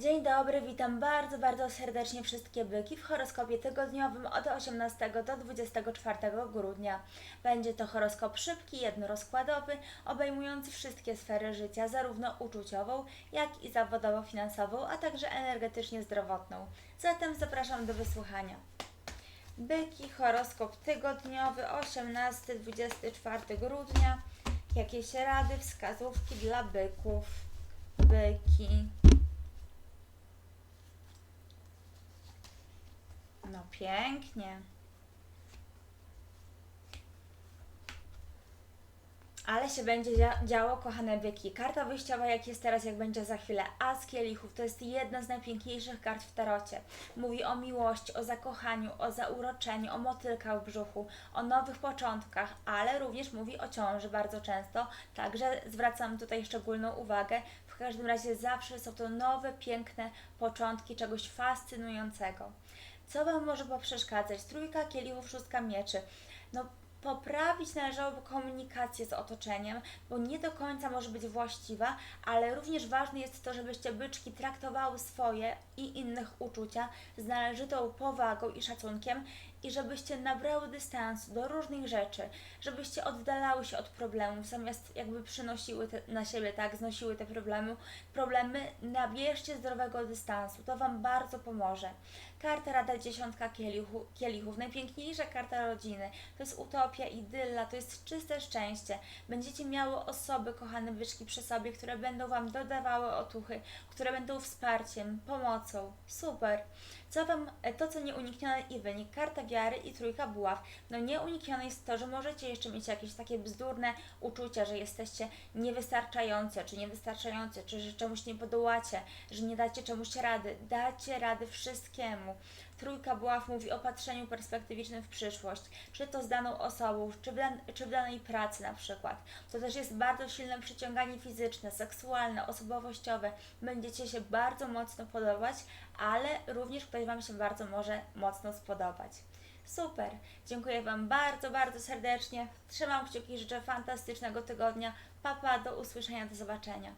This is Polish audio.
Dzień dobry, witam bardzo, bardzo serdecznie wszystkie byki w horoskopie tygodniowym od 18 do 24 grudnia. Będzie to horoskop szybki, jednorozkładowy, obejmujący wszystkie sfery życia, zarówno uczuciową, jak i zawodowo-finansową, a także energetycznie zdrowotną. Zatem zapraszam do wysłuchania. Byki, horoskop tygodniowy 18-24 grudnia. Jakieś rady, wskazówki dla byków. Byki. No pięknie. Ale się będzie dzia- działo, kochane byki. Karta wyjściowa, jak jest teraz, jak będzie za chwilę. As kielichów to jest jedna z najpiękniejszych kart w tarocie. Mówi o miłości, o zakochaniu, o zauroczeniu, o motylkach w brzuchu, o nowych początkach, ale również mówi o ciąży bardzo często. Także zwracam tutaj szczególną uwagę. W każdym razie zawsze są to nowe, piękne początki czegoś fascynującego. Co Wam może poprzeszkadzać? Trójka kielichów, szóstka mieczy. No, poprawić należałoby komunikację z otoczeniem, bo nie do końca może być właściwa, ale również ważne jest to, żebyście byczki traktowały swoje i innych uczucia z należytą powagą i szacunkiem i żebyście nabrały dystansu do różnych rzeczy, żebyście oddalały się od problemów, zamiast jakby przynosiły te, na siebie, tak, znosiły te problemy, problemy, nabierzcie zdrowego dystansu, to Wam bardzo pomoże. Karta Rada Dziesiątka kielichu, Kielichów, najpiękniejsza karta rodziny, to jest utopia, idylla, to jest czyste szczęście. Będziecie miały osoby, kochane byczki przy sobie, które będą Wam dodawały otuchy, które będą wsparciem, pomocą. Super. Co wam, e, to co nieuniknione i wynik, karta wiary i trójka buław. No nieuniknione jest to, że możecie jeszcze mieć jakieś takie bzdurne uczucia, że jesteście niewystarczające, czy niewystarczające, czy że czemuś nie podołacie, że nie dacie czemuś rady. Dacie rady wszystkiemu. Trójka buław mówi o patrzeniu perspektywicznym w przyszłość, czy to z daną osobą, czy w, dan- czy w danej pracy na przykład. To też jest bardzo silne przyciąganie fizyczne, seksualne, osobowościowe. Będziecie się bardzo mocno podobać, ale również ktoś Wam się bardzo może mocno spodobać. Super! Dziękuję Wam bardzo, bardzo serdecznie. Trzymam kciuki, życzę fantastycznego tygodnia. Papa, do usłyszenia, do zobaczenia.